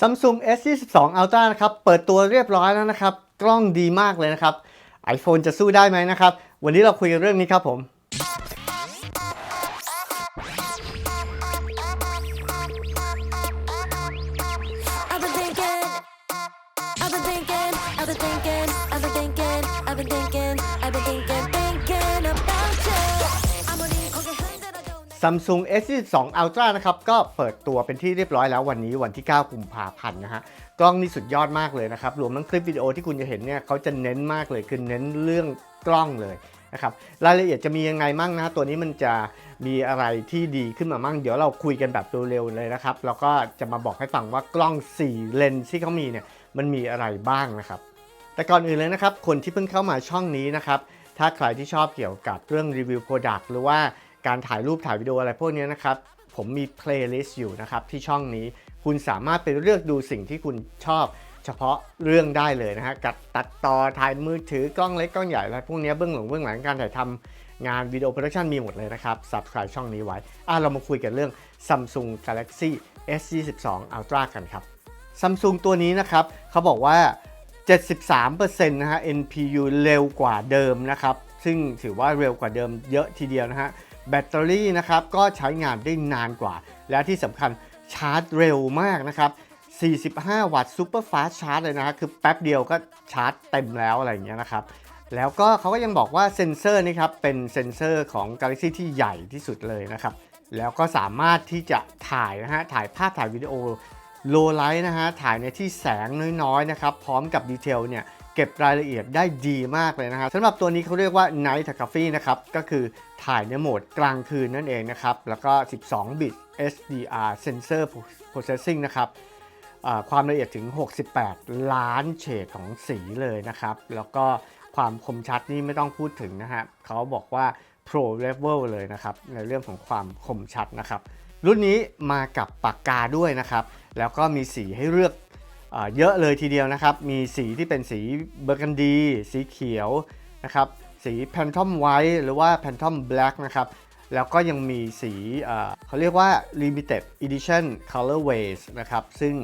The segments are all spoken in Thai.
Samsung S22 Ultra นะครับ เปิดตัวเรียบร้อยแล้วนะครับ กล้องดีมากเลยนะครับ iPhone จะสู้ได้ไหมนะครับ วันนี้เราคุยกันเรื่องนี้ครับผม I've been thinking, I've been thinking, I've been thinking, Samsung S22 Ultra นะครับก็เปิดตัวเป็นที่เรียบร้อยแล้ววันนี้วันที่ 9 กุมภาพันธ์นะฮะกล้องนี่สุดยอดมากเลยนะครับ รวมทั้งคลิปวิดีโอที่คุณจะเห็นเนี่ยเขาจะเน้นมากเลยคือเน้นเรื่องกล้องเลยนะครับรายละเอียดจะมียังไงมั่งนะตัวนี้มันจะมีอะไรที่ดีขึ้นมามั่ง เดี๋ยวเราคุยกันแบบเร็วๆเลยนะครับ แล้วก็จะมาบอกให้ฟังว่ากล้อง 4 เลนส์ที่เขามีเนี่ยมันมีอะไรบ้างนะครับ แต่ก่อนอื่นเลยนะครับ คนที่เพิ่งเข้ามาช่องนี้นะครับ ถ้าใครที่ชอบเกี่ยวกับเรื่องรีวิวโปรดักต์หรือว่า การถ่ายรูปถ่ายวิดีโออะไรพวกนี้นะครับ ผมมีเพลย์ลิสต์อยู่นะครับที่ช่องนี้คุณสามารถไปเลือกดูสิ่งที่คุณชอบ เฉพาะเรื่องได้เลยนะฮะกัดตัดต่อถ่ายมือถือกล้องเล็กกล้องใหญ่อะไรพวกนี้เบื้องหลังเบื้องหลังการถ่ายทำงานวิดีโอโปรดักชันมีหมดเลยนะครับ subscribe ช่องนี้ไว้อะเรามาคุยกันเรื่อง Samsung Galaxy S22 Ultra กันครับ Samsung ตัวนี้นะครับเขาบอกว่า 73%นะฮะ NPU เร็วกว่าเดิมนะครับ ซึ่งถือว่าเร็วกว่าเดิมเยอะทีเดียวนะฮะ แบตเตอรี่นะครับก็ใช้งานได้นานกว่า และที่สำคัญชาร์จเร็วมากนะครับ 45 วัตต์ซูเปอร์ฟาสชาร์จเลยนะคือแป๊บเดียวก็ชาร์จเต็มแล้วอะไรอย่างเงี้ยนะครับแล้วก็เขาก็ยังบอกว่าเซ็นเซอร์นี่ครับเป็นเซ็นเซอร์ของ Galaxy ที่ใหญ่ที่สุดเลยนะครับแล้วก็สามารถที่จะถ่ายนะฮะถ่ายภาพถ่ายวิดีโอโลไลท์นะฮะถ่ายในที่แสงน้อยๆนะครับพร้อมกับดีเทลเนี่ย ก็บรายละเอียดได้ดีมากเลยนะฮะสำหรับตัวนี้เขาเรียกว่า Night Photography นะครับ ก็คือถ่ายในโหมดกลางคืนนั่นเองนะครับ แล้วก็ 12 bit SDR Sensor Processing นะครับความละเอียดถึง 68 ล้านเฉดของสีเลยนะครับ แล้วก็ความคมชัดนี่ไม่ต้องพูดถึงนะฮะเขาบอกว่า Pro Level เลยนะครับ ในเรื่องของความคมชัดนะครับ รุ่นนี้มากับปากกาด้วยนะครับ แล้วก็มีสีให้เลือก เยอะเลยทีเดียวนะครับ มีสีที่เป็นสีเบอร์กันดี สีเขียวนะครับ สีแพนทอมไวท์หรือว่าแพนทอมแบล็กนะครับ แล้วก็ยังมีสีเขาเรียกว่า Limited Edition Colorways นะครับ ซึ่ง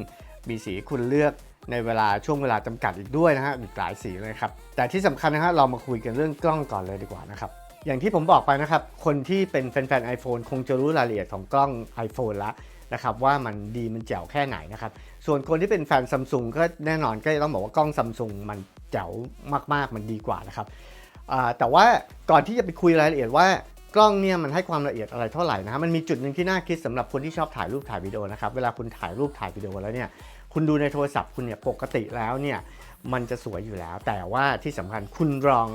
มีสีคุณเลือกในเวลาช่วงเวลาจำกัดอีกด้วยนะฮะอีกหลายสีเลยครับ แต่ที่สำคัญนะฮะเรามาคุยกันเรื่องกล้องก่อนเลยดีกว่านะครับอย่างที่ผมบอกไปนะครับ คนที่เป็นแฟนๆ iPhone คงจะรู้รายละเอียดของกล้อง iPhone ล้ว นะครับว่ามันดีมันแจ๋วแค่ไหนนะครับ ส่วนคนที่เป็นแฟนซัมซุงก็แน่นอนก็จะต้องบอกว่ากล้องซัมซุงมันแจ๋วมากๆมันดีกว่านะครับแต่ว่าก่อนที่จะไปคุยรายละเอียดว่ากล้องเนี่ยมันให้ความละเอียดอะไรเท่าไหร่นะฮะมันมีจุดหนึ่งที่น่าคิดสำหรับคนที่ชอบถ่ายรูปถ่ายวิดีโอนะครับเวลาคุณถ่ายรูปถ่ายวิดีโอแล้วเนี่ยคุณดูในโทรศัพท์คุณเนี่ยปกติแล้วเนี่ยมันจะสวยอยู่แล้ว แต่ว่าที่สำคัญคุณลอง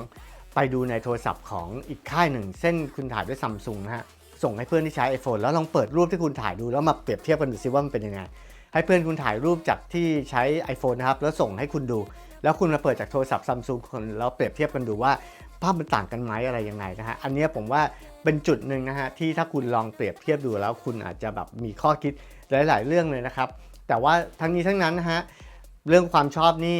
ไปดูในโทรศัพท์ของอีกค่ายหนึ่ง เส้นคุณถ่ายด้วยซัมซุงนะฮะ ส่งให้เพื่อนที่ใช้ iPhone แล้วลองเปิดรูปที่คุณถ่ายดูแล้วมาเปรียบเทียบกันดูซิว่ามันเป็นยังไง ให้เพื่อนคุณถ่ายรูปจากที่ใช้ iPhone นะครับแล้วส่งให้คุณดู แล้วคุณมาเปิดจากโทรศัพท์ซัมซุงคนแล้วเปรียบเทียบกันดูว่าภาพมันต่างกันไหมอะไรยังไงนะฮะอันนี้ผมว่าเป็นจุดหนึ่งนะฮะที่ถ้าคุณลองเปรียบเทียบดูแล้ว คุณอาจจะแบบมีข้อคิดหลาย ๆ เรื่องเลยนะครับ แต่ว่าทั้งนี้ทั้งนั้นนะฮะเรื่องความชอบนี่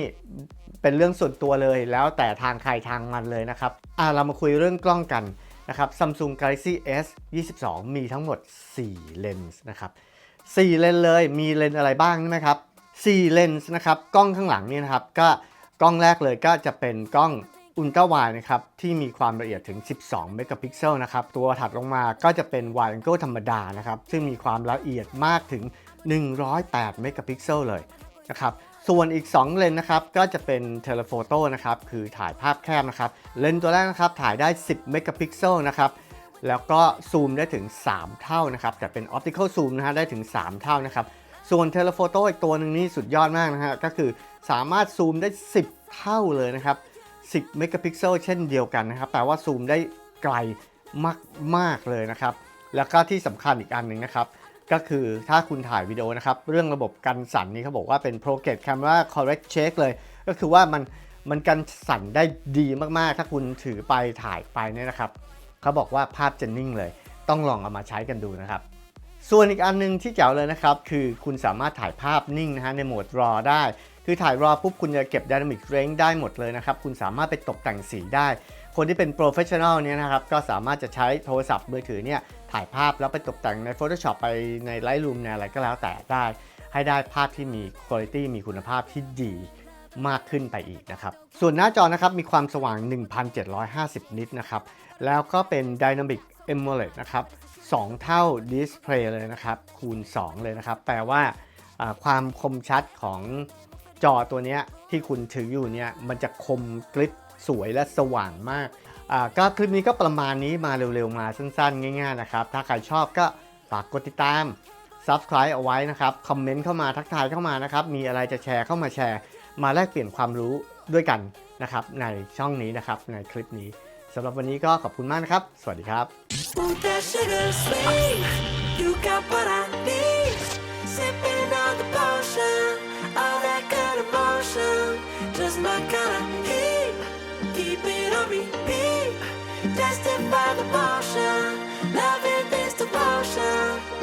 เป็นเรื่องส่วนตัวเลยแล้วแต่ทางใครทางมันเลยนะครับอะเรามาคุยเรื่องกล้องกัน นะครับ Samsung Galaxy S 22 มีทั้งหมด 4 เลนส์นะครับ 4 เลนส์เลยมีเลนส์อะไรบ้างใช่ไหมครับ 4 เลนส์นะครับ กล้องข้างหลังนี่นะครับ ก็กล้องแรกเลยก็จะเป็นกล้องอุลตร้าไวนะครับ ที่มีความละเอียดถึง 12 เมกะพิกเซลนะครับ ตัวถัดลงมาก็จะเป็น wide angle ธรรมดานะครับ ซึ่งมีความละเอียดมากถึง 108 เมกะพิกเซลเลยนะครับ ส่วนอีก 2 เลนนะครับก็จะเป็นเทเลโฟโต้นะครับคือถ่ายภาพแคบนะครับ เลนตัวแรกนะครับถ่ายได้ 10 เมกะพิกเซลนะครับแล้วก็ซูมได้ถึง 3 เท่านะครับแต่เป็นออปติคอลซูมนะฮะได้ถึง 3 เท่านะครับส่วนเทเลโฟโต้อีกตัวหนึ่งนี่สุดยอดมากนะฮะก็คือสามารถซูมได้ 10 เท่าเลยนะครับ 10 เมกะพิกเซลเช่นเดียวกันนะครับแปลว่าซูมได้ไกลมากๆเลยนะครับ แล้วก็ที่สำคัญอีกอันหนึ่งนะครับ ก็คือถ้าคุณถ่ายวิดีโอนะครับ เรื่องระบบกันสั่นนี่เขาบอกว่าเป็น Project Camera Correct Check เลย ก็คือว่ามันมันกันสั่นได้ดีมากๆ ถ้าคุณถือไปถ่ายไปเนี่ยนะครับเขาบอกว่าภาพจะนิ่งเลย ต้องลองเอามาใช้กันดูนะครับ ส่วนอีกอันหนึงที่เจ๋วเลยนะครับ คือคุณสามารถถ่ายภาพนิ่งนะฮะในโหมด RAW ได้ คือถ่าย RAW ปุ๊บคุณจะเก็บ Dynamic Range ได้หมดเลยนะครับ คุณสามารถไปตกแต่งสีได้ คนที่เป็น Professional เนี่ยนะครับก็สามารถจะใช้โทรศัพท์มือถือเนี่ยถ่ายภาพแล้วไปตกแต่งใน Photoshop ไปใน Lightroom ในอะไรก็แล้วแต่ได้ ให้ได้ภาพที่มีคุณภาพมีคุณภาพที่ดีมากขึ้นไปอีกนะครับ ส่วนหน้าจอนะครับมีความสว่าง 1750 นิตนะครับ แล้วก็เป็น Dynamic AMOLED นะครับ 2 เท่าดิสเพลย์เลยนะครับ คูณ 2 เลยนะครับ แปลว่าอ่าความคมชัดของจอตัวเนี้ยที่คุณถืออยู่เนี่ยมันจะคมกริบ สวยและสว่างมากอ่าก็คลิปนี้ก็ประมาณนี้มาเร็วๆมาสั้นๆ ง่ายๆนะครับ ถ้าใครชอบก็ฝากกดติดตาม Subscribe เอาไว้นะครับ คอมเมนต์เข้ามาทักทายเข้ามานะครับ มีอะไรจะแชร์เข้ามาแชร์ มาแลกเปลี่ยนความรู้ด้วยกันนะครับในช่องนี้นะครับในคลิปนี้สำหรับวันนี้ก็ขอบคุณมากนะครับ สวัสดีครับ Just my kind of heat. It on repeat. Tested by the motion. Loving this devotion.